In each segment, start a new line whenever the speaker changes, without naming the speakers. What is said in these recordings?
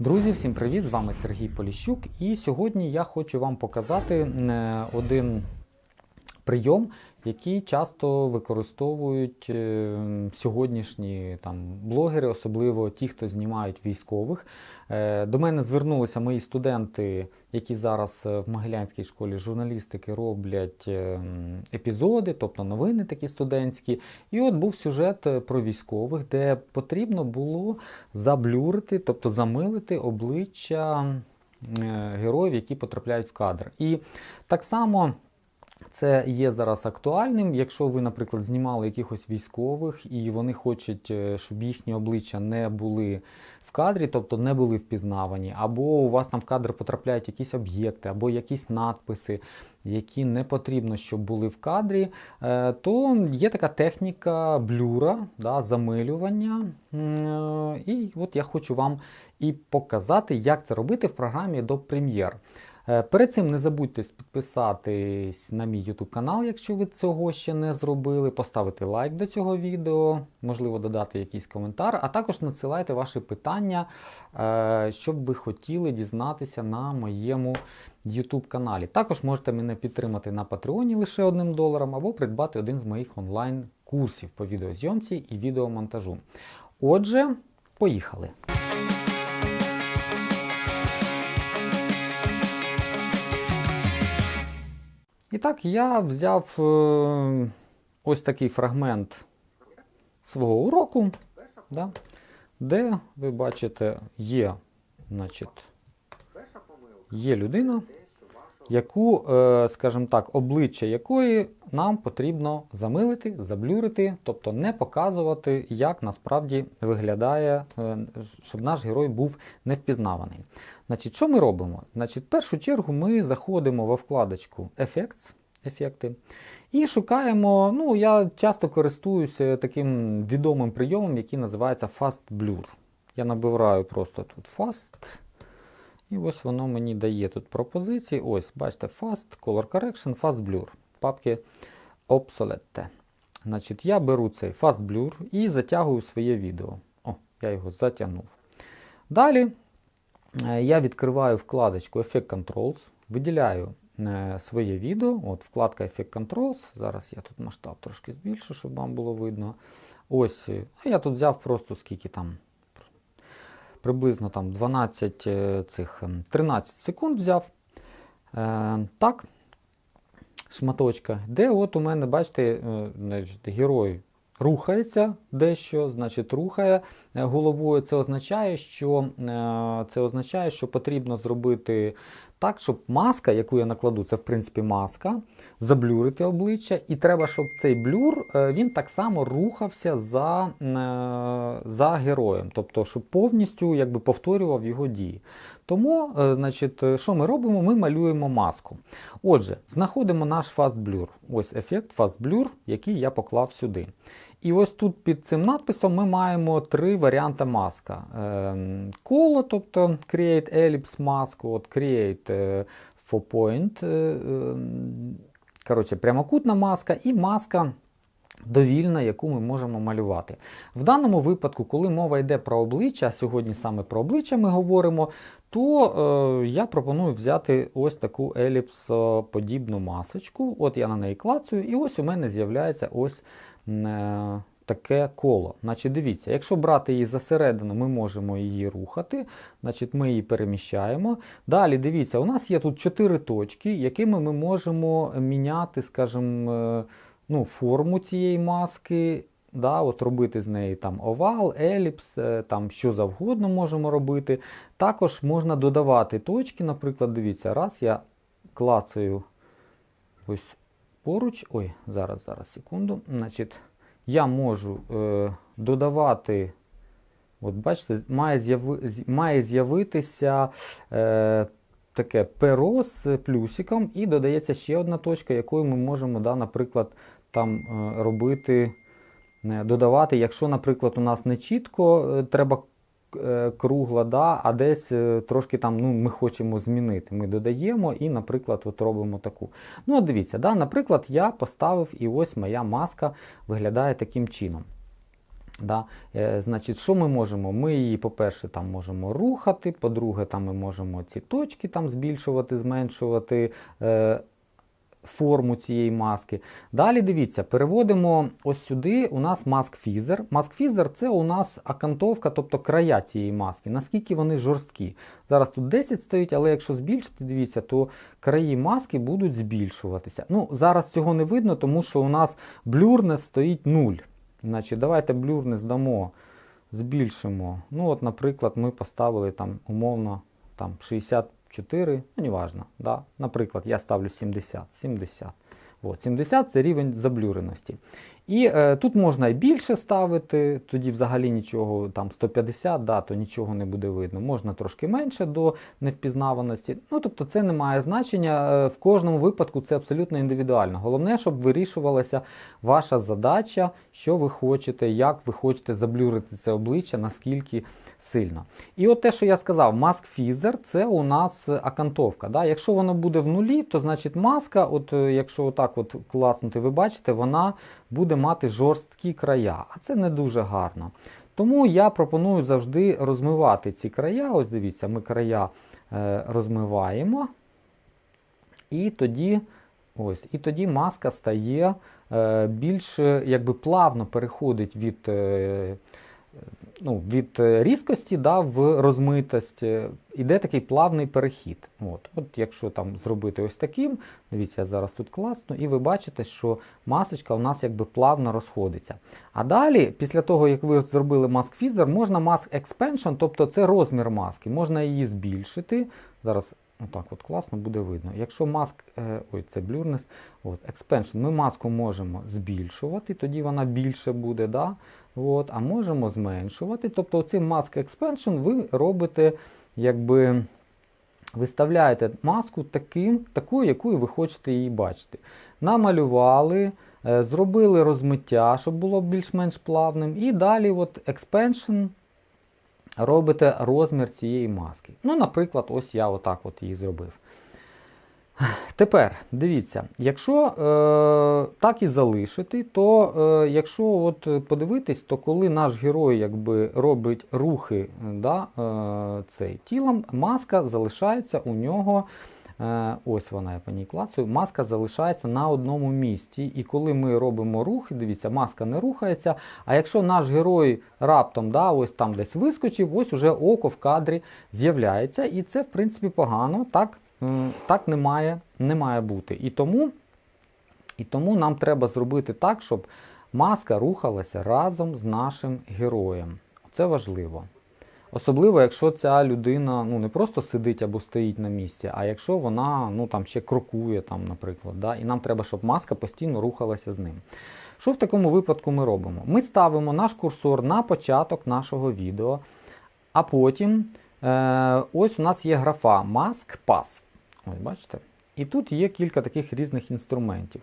Друзі, всім привіт! З вами Сергій Поліщук. І сьогодні я хочу вам показати е, один прийом, який часто використовують е, сьогоднішні там, блогери, особливо ті, хто знімають військових. Е, До мене звернулися мої студенти, які зараз е, в Могилянській школі журналістики роблять епізоди, тобто новини такі студентські. І от був сюжет про військових, де потрібно було заблюрити, тобто замилити обличчя героїв, які потрапляють в кадр. І так само. Це є зараз актуальним, якщо ви, наприклад, знімали якихось військових і вони хочуть, е, щоб їхні обличчя не були в кадрі, тобто не були впізнавані, або у вас там в кадр потрапляють якісь об'єкти, або якісь надписи, які не потрібно, щоб були в кадрі, е, то є така техніка блюра, да, замилювання. Е, І от я хочу вам і показати, як це робити в програмі Adobe Premiere. Е, Перед цим не забудьте підписатись на мій YouTube канал, якщо ви цього ще не зробили, поставити лайк до цього відео, можливо, додати якийсь коментар, а також надсилайте ваші питання, е, що б ви хотіли дізнатися на моєму YouTube каналі. Також можете мене підтримати на Патреоні лише одним доларом або придбати один з моїх онлайн-курсів по відеозйомці і відеомонтажу. Отже, поїхали! І так, я взяв е, ось такий фрагмент свого уроку, да, де ви бачите, є, значить, є людина, яку, е, скажімо так, обличчя якої нам потрібно замилити, заблюрити, тобто не показувати, як насправді виглядає, е, щоб наш герой був не впізнаваний. Значить, що ми робимо? Значить, в першу чергу ми заходимо во вкладочку Effects, ефекти. І шукаємо, ну, я часто користуюся таким відомим прийомом, який називається Fast Blur. Я набираю просто тут Fast. І ось воно мені дає тут пропозиції. Ось, бачите, Fast, Color Correction, Fast Blur. Папки Obsolete. Значить, я беру цей Fast Blur і затягую своє відео. О, я його затягнув. Далі е, я відкриваю вкладочку Effect Controls, виділяю е, своє відео. От Вкладка Effect Controls. Зараз я тут масштаб трошки збільшу, щоб вам було видно. Ось, е, а я тут взяв просто скільки там. Приблизно там 12 е, цих ем, 13 секунд взяв. Е, так, шматочка, де от у мене, бачите, е, значить, герой рухається дещо, значить, рухає е, головою. Це означає, що, це означає, що потрібно зробити так, щоб маска, яку я накладу, це в принципі маска, заблюрити обличчя, і треба, щоб цей блюр е, він так само рухався за, е, за героєм, тобто, щоб повністю якби, повторював його дії. Тому, е, значить, що ми робимо? Ми малюємо маску. Отже, знаходимо наш Fast Blur. Ось ефект Fast Blur, який я поклав сюди. І ось тут під цим надписом ми маємо три варіанти маска. Ем, Коло, тобто Create Ellipse Mask, от Create е, Four Point, е, ем, коротше, прямокутна маска і маска довільна, яку ми можемо малювати. В даному випадку, коли мова йде про обличчя, а сьогодні саме про обличчя ми говоримо, то е, я пропоную взяти ось таку еліпсоподібну масочку. От я на неї клацаю, і ось у мене з'являється ось е, таке коло. Значить, дивіться, якщо брати її засередину, ми можемо її рухати. Значить, ми її переміщаємо. Далі дивіться, у нас є тут чотири точки, якими ми можемо міняти, скажімо, е, ну, форму цієї маски. Да, от робити з неї там овал, еліпс, е, там що завгодно можемо робити. Також можна додавати точки, наприклад, дивіться, раз я клацаю ось поруч. Ой, зараз, зараз, секунду. Значить, я можу е, додавати, от бачите, має, з'яви, має з'явитися е, таке перо з плюсиком, і додається ще одна точка, якою ми можемо, да, наприклад, там е, робити, додавати, якщо, наприклад, у нас не чітко е, треба е, кругла, да, а десь е, трошки там ну, ми хочемо змінити. Ми додаємо і, наприклад, от робимо таку. Ну, от дивіться, да, наприклад, я поставив і ось моя маска виглядає таким чином. Да? Е, значить, що ми можемо? Ми її, по-перше, там можемо рухати, по-друге, там ми можемо ці точки там збільшувати, зменшувати. Е, Форму цієї маски. Далі дивіться, переводимо ось сюди. У нас маск-фізер. Маск-фізер це у нас акантовка, тобто края цієї маски, наскільки вони жорсткі. Зараз тут 10 стоїть, але якщо збільшити, дивіться, то краї маски будуть збільшуватися. Ну, Зараз цього не видно, тому що у нас блюрнес стоїть 0. Значить, Давайте блюрнес дамо, збільшимо. Ну, от, Наприклад, ми поставили там умовно там, 64, ну, неважно. Да? Наприклад, я ставлю 70. 70. От, 70 це рівень заблюреності. І е, тут можна і більше ставити, тоді взагалі нічого, там 150, да, то нічого не буде видно. Можна трошки менше до невпізнаваності. Ну, тобто це не має значення. Е, в кожному випадку це абсолютно індивідуально. Головне, щоб вирішувалася ваша задача, що ви хочете, як ви хочете заблюрити це обличчя, наскільки сильно. І от те, що я сказав, маск-фізер це у нас акантовка. Да? Якщо воно буде в нулі, то значить маска, от е, якщо отак от класнути, ви бачите, вона буде мати жорсткі края, а це не дуже гарно. Тому я пропоную завжди розмивати ці края. Ось дивіться, ми края е, розмиваємо. І тоді ось, і тоді маска стає е, більш е, якби плавно переходить від. Е, ну, від е, різкості да, в розмитость іде такий плавний перехід. От, от Якщо там зробити ось таким, дивіться, зараз тут класно, і ви бачите, що масочка у нас якби плавно розходиться. А далі, після того, як ви зробили маск фізер, можна маск expansion, тобто це розмір маски, можна її збільшити. Зараз Отак от класно буде видно. Якщо маск, е, ой, це блюрнес, от, expansion, ми маску можемо збільшувати, тоді вона більше буде. да? От, А можемо зменшувати. Тобто цим Mask Expansion ви робите, якби виставляєте маску таким, такою, якою ви хочете її бачити. Намалювали, е, зробили розмиття, щоб було більш-менш плавним. І далі от Expansion робите розмір цієї маски. Ну, Наприклад, ось я отак от її зробив. Тепер дивіться, якщо е, так і залишити, то е, якщо от подивитись, то коли наш герой якби робить рухи да, е, цей тілом, маска залишається у нього. Е, ось вона я по ній клацаю, маска залишається на одному місці. І коли ми робимо рухи, дивіться, маска не рухається. А якщо наш герой раптом да, ось там десь вискочив, ось уже око в кадрі з'являється. І це, в принципі, погано. так так не має, не має бути. І тому, І тому нам треба зробити так, щоб маска рухалася разом з нашим героєм. Це важливо. Особливо, якщо ця людина ну, не просто сидить або стоїть на місці, а якщо вона ну, там, ще крокує, там, наприклад. Да? І нам треба, щоб маска постійно рухалася з ним. Що в такому випадку ми робимо? Ми ставимо наш курсор на початок нашого відео, а потім е, ось у нас є графа Mask Pass. Ось, бачите? І тут є кілька таких різних інструментів.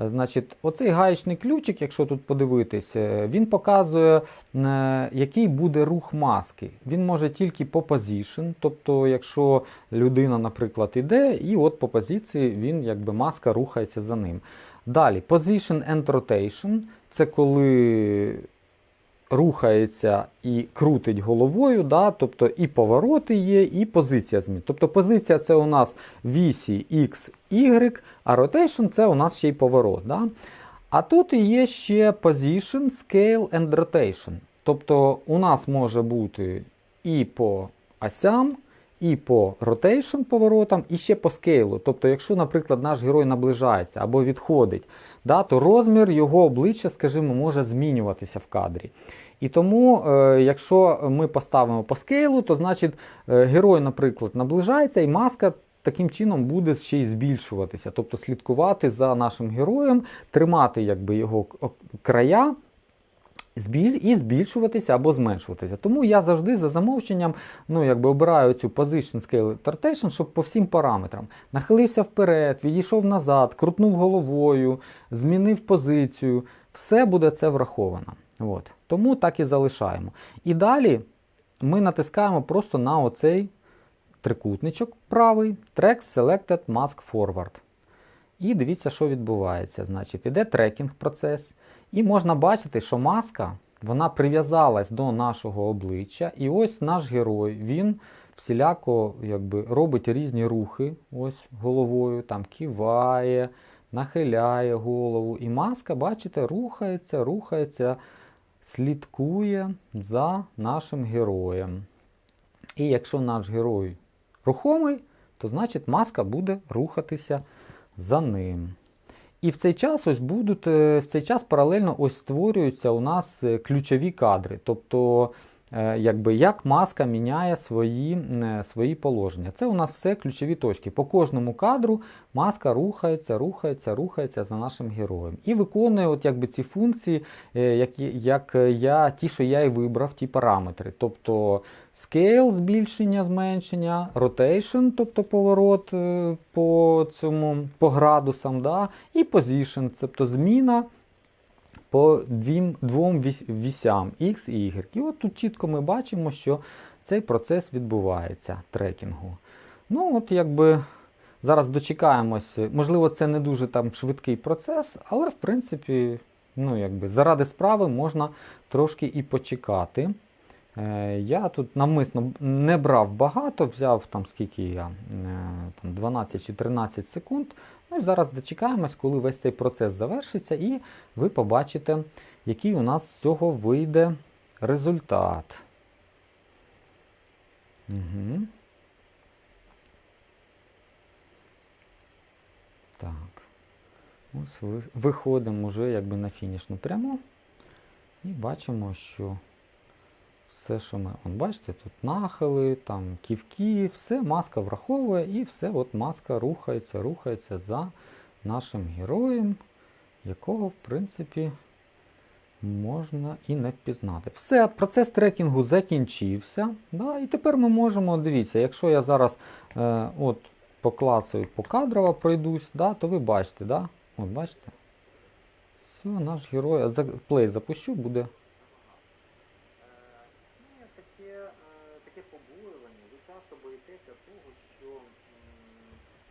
Е, значить, Оцей гаєчний ключик, якщо тут подивитись, е, він показує, е, який буде рух маски. Він може тільки по position, тобто, якщо людина, наприклад, іде, і от по позиції він, якби маска рухається за ним. Далі, position and rotation це коли рухається і крутить головою, да, тобто і повороти є, і позиція змін. Тобто позиція це у нас вісі X, Y, а rotation це у нас ще й поворот. Да. А тут є ще position, scale and rotation. Тобто у нас може бути і по осям, і по rotation поворотам, і ще по скейлу. Тобто, якщо, наприклад, наш герой наближається або відходить, да, то розмір його обличчя, скажімо, може змінюватися в кадрі. І тому, е, якщо ми поставимо по скейлу, то значить е, герой, наприклад, наближається, і маска таким чином буде ще й збільшуватися. Тобто слідкувати за нашим героєм, тримати якби, його края. І збільшуватися або зменшуватися. Тому я завжди за замовченням ну, якби обираю цю position scale rotation, щоб по всім параметрам нахилився вперед, відійшов назад, крутнув головою, змінив позицію. Все буде це враховано. От. Тому так і залишаємо. І далі ми натискаємо просто на оцей трикутничок правий Track Selected Mask Forward. І дивіться, що відбувається. Значить, Іде трекінг процес. І можна бачити, що маска вона прив'язалась до нашого обличчя. І ось наш герой, він всіляко якби, робить різні рухи ось головою, там киває, нахиляє голову. І маска, бачите, рухається, рухається, слідкує за нашим героєм. І якщо наш герой рухомий, то значить маска буде рухатися за ним. І в цей час ось будуть, е, в цей час паралельно ось створюються у нас е, ключові кадри. Тобто, якби як маска міняє свої, е, свої положення. Це у нас все ключові точки. По кожному кадру маска рухається, рухається, рухається за нашим героєм. І виконує от якби ці функції, е, які, як я, ті, що я і вибрав, ті параметри. Тобто Scale збільшення, зменшення, rotation, тобто поворот е, по цьому по градусам, да, і position, тобто зміна по двім, двом вісям X і Y. І от тут чітко ми бачимо, що цей процес відбувається трекінгу. Ну, от якби зараз дочекаємось. Можливо, це не дуже там швидкий процес, але в принципі, ну, якби, заради справи можна трошки і почекати. Е, Я тут навмисно не брав багато, взяв там скільки я, е, там 12 чи 13 секунд. Ну і зараз дочекаємось, коли весь цей процес завершиться, і ви побачите, який у нас з цього вийде результат. Угу. Так. Ось виходимо вже якби на фінішну пряму. І бачимо, що все, що ми. Он, бачите, тут нахили, там ківки, все маска враховує, і все от маска рухається, рухається за нашим героєм, якого, в принципі, можна і не впізнати. Все, процес трекінгу закінчився. Да, і тепер ми можемо, дивіться, якщо я зараз е, от поклацаю покадрово пройдусь, да, то ви бачите, да? От бачите? Все, наш герой. Плей запущу, буде.
Е, Існує таке, е, таке побоювання, ви часто боїтеся того, що м,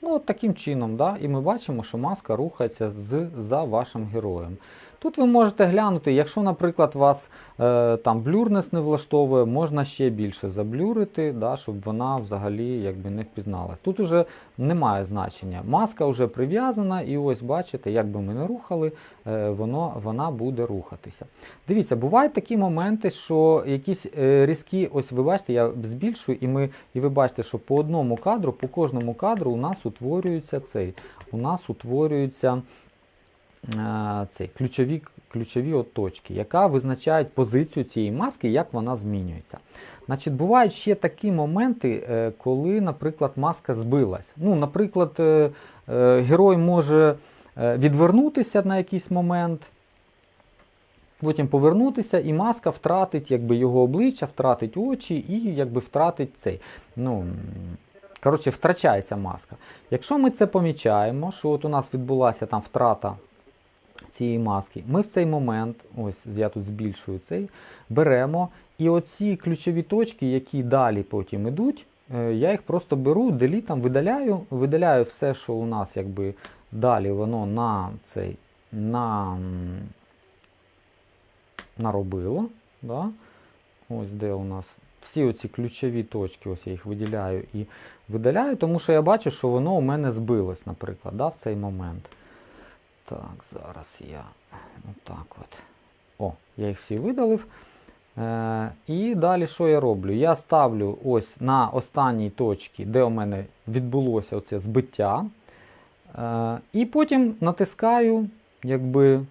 Ну, от таким чином, да? і ми бачимо, що маска рухається з, за вашим героєм. Тут ви можете глянути, якщо, наприклад, вас е, там блюрнес не влаштовує, можна ще більше заблюрити, да, щоб вона взагалі якби не впізналась. Тут уже немає значення. Маска вже прив'язана, і ось бачите, як би ми не рухали, е, воно, вона буде рухатися. Дивіться, бувають такі моменти, що якісь е, різкі, ось ви бачите, я збільшую, і, ми, і ви бачите, що по одному кадру, по кожному кадру у нас утворюється цей, у нас утворюється цей, ключові, ключові от точки, яка визначають позицію цієї маски, як вона змінюється. Значить, бувають ще такі моменти, е, коли, наприклад, маска збилась. Ну, наприклад, е, е, герой може відвернутися на якийсь момент, потім повернутися, і маска втратить якби, його обличчя, втратить очі і якби втратить цей. Ну, коротше, втрачається маска. Якщо ми це помічаємо, що от у нас відбулася там втрата цієї маски, ми в цей момент, ось я тут збільшую цей, беремо і оці ключові точки, які далі потім ідуть, е, я їх просто беру, делітом видаляю, видаляю все, що у нас якби далі воно на цей на, наробило. Да? Ось де у нас всі оці ключові точки, ось я їх виділяю і видаляю, тому що я бачу, що воно у мене збилось, наприклад, да, в цей момент. Так, зараз я отак от. О, я їх всі видалив. Е, і далі що я роблю? Я ставлю ось на останній точці, де у мене відбулося оце збиття. Е, і потім натискаю якби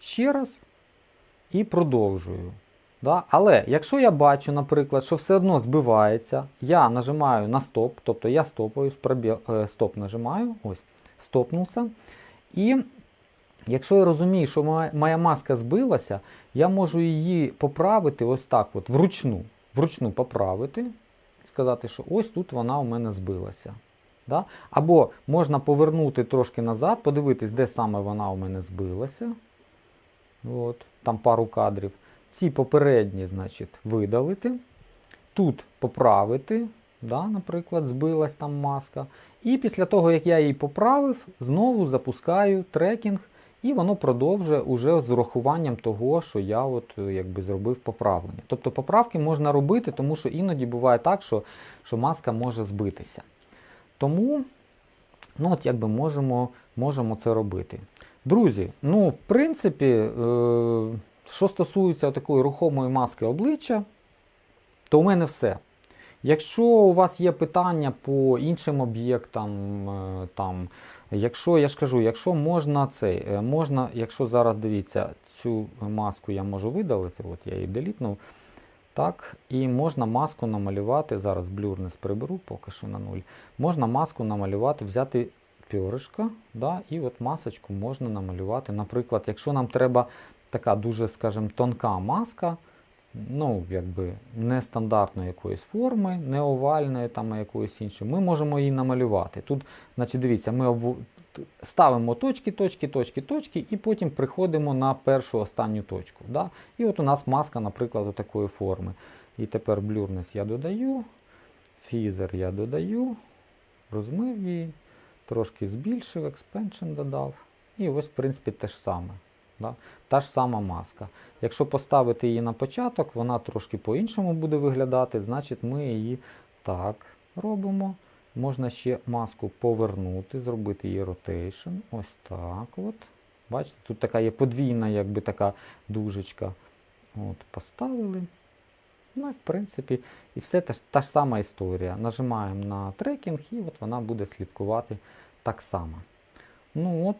ще раз і продовжую. Да? Але якщо я бачу, наприклад, що все одно збивається, я нажимаю на стоп, тобто я стопаю, е, стоп нажимаю, ось, стопнувся. І якщо я розумію, що моя, маска збилася, я можу її поправити ось так, от, вручну, вручну поправити, сказати, що ось тут вона у мене збилася. Да? Або можна повернути трошки назад, подивитись, де саме вона у мене збилася. От, там пару кадрів. Ці попередні, значить, видалити. Тут поправити, да, наприклад, збилась там маска. І після того, як я її поправив, знову запускаю трекінг і воно продовжує уже з урахуванням того, що я от е, якби зробив поправлення. Тобто поправки можна робити, тому що іноді буває так, що, що маска може збитися. Тому ну, от якби можемо, можемо це робити. Друзі, ну, в принципі, е, що стосується такої рухомої маски обличчя, то у мене все. Якщо у вас є питання по іншим об'єктам, е, там, якщо я ж кажу, якщо можна цей, е, можна, якщо зараз дивіться, цю маску я можу видалити, от я її делітнув. Так, і можна маску намалювати. Зараз блюрнес приберу поки що на нуль. Можна маску намалювати, взяти пьоришко, да, і от масочку можна намалювати. Наприклад, якщо нам треба така дуже, скажімо, тонка маска, ну, якби нестандартної якоїсь форми, не овальної там, а якоїсь іншої, ми можемо її намалювати. Тут, значить, дивіться, ми т- ставимо точки, точки, точки, точки, і потім приходимо на першу останню точку. Да? І от у нас маска, наприклад, такої форми. І тепер блюрнес я додаю, фізер я додаю, розмив її, трошки збільшив, експеншн додав. І ось, в принципі, те ж саме. Да? Та ж сама маска. Якщо поставити її на початок, вона трошки по-іншому буде виглядати, значить ми її так робимо. Можна ще маску повернути, зробити її ротейшн. Ось так от. Бачите, тут така є подвійна, якби така дужечка. От, поставили. Ну, в принципі, і все та, ж- та ж сама історія. Нажимаємо на трекінг, і от вона буде слідкувати так само. Ну от,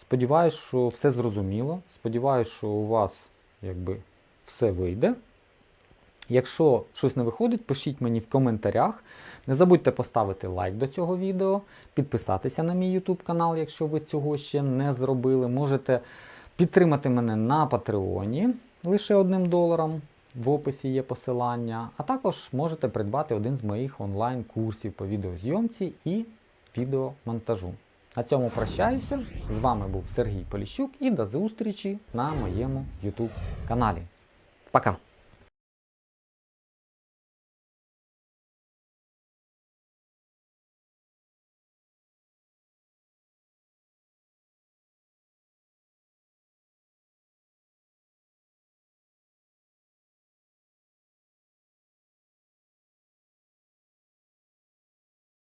сподіваюсь, що все зрозуміло. Сподіваюсь, що у вас якби все вийде. Якщо щось не виходить, пишіть мені в коментарях. Не забудьте поставити лайк до цього відео, підписатися на мій YouTube канал, якщо ви цього ще не зробили. Можете підтримати мене на Патреоні лише одним доларом. В описі є посилання, а також можете придбати один з моїх онлайн-курсів по відеозйомці і відеомонтажу. На цьому прощаюся. З вами був Сергій Поліщук і до зустрічі на моєму YouTube каналі. Пока!